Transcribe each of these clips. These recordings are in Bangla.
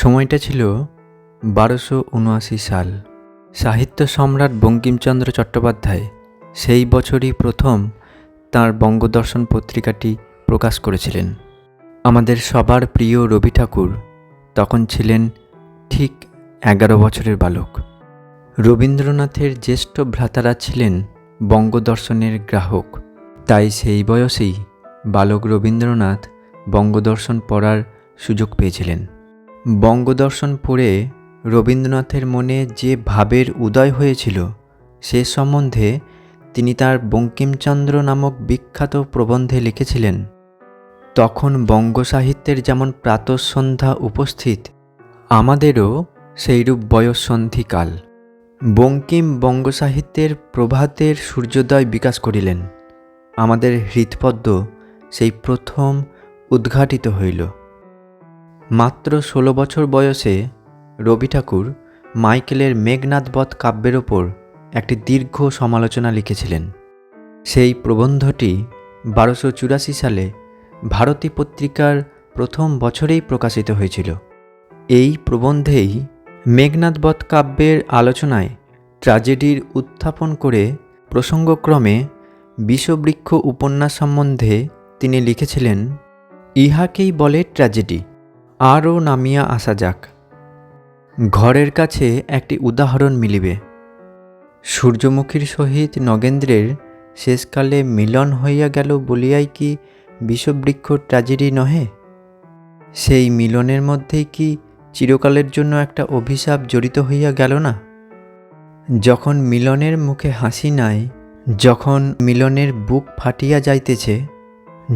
সময়টা ছিল বারোশো উনআশি সাল। সাহিত্য সম্রাট বঙ্কিমচন্দ্র চট্টোপাধ্যায় সেই বছরই প্রথম তাঁর বঙ্গদর্শন পত্রিকাটি প্রকাশ করেছিলেন। আমাদের সবার প্রিয় রবি ঠাকুর তখন ছিলেন ঠিক এগারো বছরের বালক। রবীন্দ্রনাথের জ্যেষ্ঠ ভ্রাতারা ছিলেন বঙ্গদর্শনের গ্রাহক। তাই সেই বয়সেই বালক রবীন্দ্রনাথ বঙ্গদর্শন পড়ার সুযোগ পেয়েছিলেন। বঙ্গদর্শন পড়ে রবীন্দ্রনাথের মনে যে ভাবের উদয় হয়েছিল, সে সম্বন্ধে তিনি তার বঙ্কিমচন্দ্র নামক বিখ্যাত প্রবন্ধে লিখেছিলেন, তখন বঙ্গ সাহিত্যের যেমন প্রাতঃসন্ধ্যা উপস্থিত, আমাদেরও সেইরূপ বয়ঃসন্ধিকাল বঙ্কিম বঙ্গ সাহিত্যের প্রভাতের সূর্যোদয় বিকাশ করিলেন। আমাদের হৃৎপদ্ম সেই প্রথম উদ্ঘাটিত হইল। মাত্র ষোলো বছর বয়সে রবি ঠাকুর মাইকেলের মেঘনাথবধ কাব্যের ওপর একটি দীর্ঘ সমালোচনা লিখেছিলেন। সেই প্রবন্ধটি বারোশো চুরাশি সালে ভারতী পত্রিকার প্রথম বছরেই প্রকাশিত হয়েছিল। এই প্রবন্ধেই মেঘনাথবধ কাব্যের আলোচনায় ট্র্যাজেডির উত্থাপন করে প্রসঙ্গক্রমে বিষবৃক্ষ উপন্যাস সম্বন্ধে তিনি লিখেছিলেন, ইহাকেই বলে ট্র্যাজেডি। আরও নামিয়া আসা যাক। ঘরের কাছে একটি উদাহরণ মিলিবে। সূর্যমুখীর সহিত নগেন্দ্রের শেষকালে মিলন হইয়া গেল বলিয়াই কি বিষবৃক্ষ ট্র্যাজেডি নহে? সেই মিলনের মধ্যেই কি চিরকালের জন্য একটা অভিশাপ জড়িত হইয়া গেল না? যখন মিলনের মুখে হাসি নাই, যখন মিলনের বুক ফাটিয়া যাইতেছে,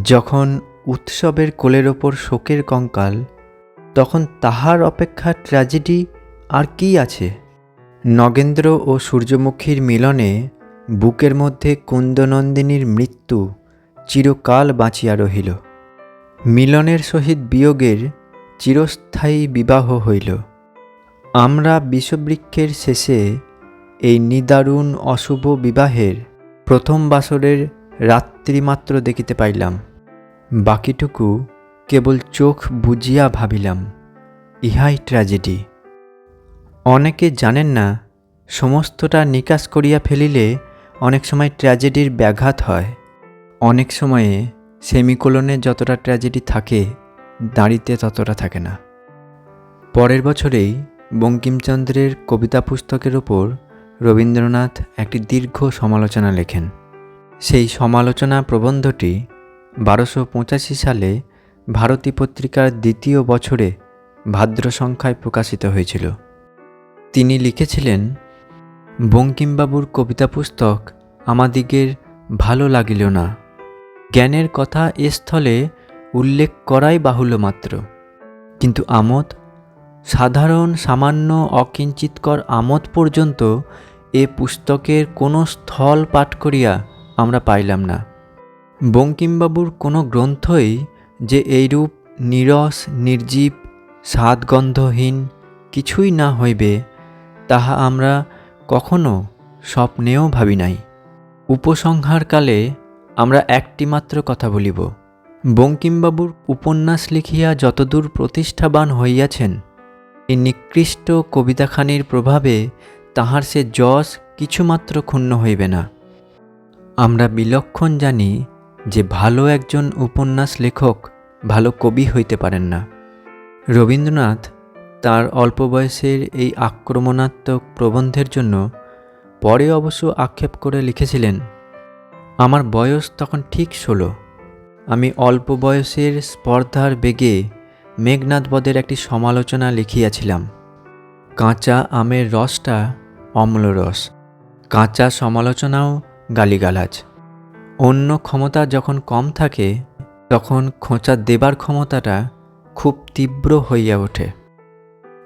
যখন উৎসবের কোলের ওপর শোকের কঙ্কাল তখন তাহার অপেক্ষা ট্র্যাজেডি আর কি আছে? নগেন্দ্র ও সূর্যমুখীর মিলনে বুকের মধ্যে কুন্দনন্দিনীর মৃত্যু চিরকাল বাঁচিয়া রহিল। মিলনের সহিত বিয়োগের চিরস্থায়ী বিবাহ হইল। আমরা বিষবৃক্ষের শেষে এই নিদারুণ অশুভ বিবাহের প্রথম বাসরের রাত্রিমাত্র দেখিতে পাইলাম। বাকিটুকু কেবল চোখ বুজিয়া ভাবিলাম, ইহাই ট্র্যাজেডি অনেকে জানেন না, সমস্তটা নিকাশ করিয়া ফেলিলে অনেক সময় ট্র্যাজেডির ব্যাঘাত হয়। অনেক সময়ে সেমিকোলনে যতটা ট্র্যাজেডি থাকে, দাঁড়িতে ততটা থাকে না। পরের বছরেই বঙ্কিমচন্দ্রের কবিতা পুস্তকের ওপর রবীন্দ্রনাথ একটি দীর্ঘ সমালোচনা লেখেন। সেই সমালোচনা প্রবন্ধটি বারোশো সালে ভারতী পত্রিকার দ্বিতীয় বছরে ভাদ্র সংখ্যায় প্রকাশিত হয়েছিল। তিনি লিখেছিলেন, বঙ্কিমবাবুর কবিতা পুস্তক আমাদিগের ভালো লাগিল না। জ্ঞানের কথা এ স্থলে উল্লেখ করাই বাহুল্য মাত্র। কিন্তু আমোদ, সাধারণ, সামান্য, অকিঞ্চিতকর আমোদ পর্যন্ত এ পুস্তকের কোনো স্থল পাঠ করিয়া আমরা পাইলাম না। বঙ্কিমবাবুর কোনো গ্রন্থই যে এইরূপ নিরস, নির্জীব, স্বাদগন্ধহীন কিছুই না হইবে, তাহা আমরা কখনো স্বপ্নেও ভাবি নাই। উপসংহারকালে আমরা একটিমাত্র কথা বলিব, বঙ্কিমবাবুর উপন্যাস লিখিয়া যতদূর প্রতিষ্ঠাবান হইয়াছেন, এই নিকৃষ্ট কবিতাখানির প্রভাবে তাহার সে যশ কিছুমাত্র ক্ষুণ্ণ হইবে না। আমরা বিলক্ষণ জানি যে ভালো একজন উপন্যাস লেখক ভালো কবি হইতে পারেন না। রবীন্দ্রনাথ তার অল্প বয়সের এই আক্রমণাত্মক প্রবন্ধের জন্য পরে অবশ্য আক্ষেপ করে লিখেছিলেন, আমার বয়স তখন ঠিক ষোলো। আমি অল্প বয়সের স্পর্ধার বেগে মেঘনাথবধের একটি সমালোচনা লিখিয়াছিলাম। কাঁচা আমের রসটা অম্ল রস, কাঁচা সমালোচনাও গালিগালাজ। অন্য ক্ষমতা যখন কম থাকে তখন খোঁচা দেবার ক্ষমতাটা খুব তীব্র হইয়া ওঠে।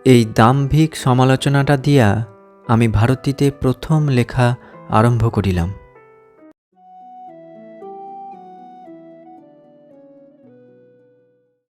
এই দাম্ভিক সমালোচনাটা দিয়া আমি ভারতীতে প্রথম লেখা আরম্ভ করিলাম।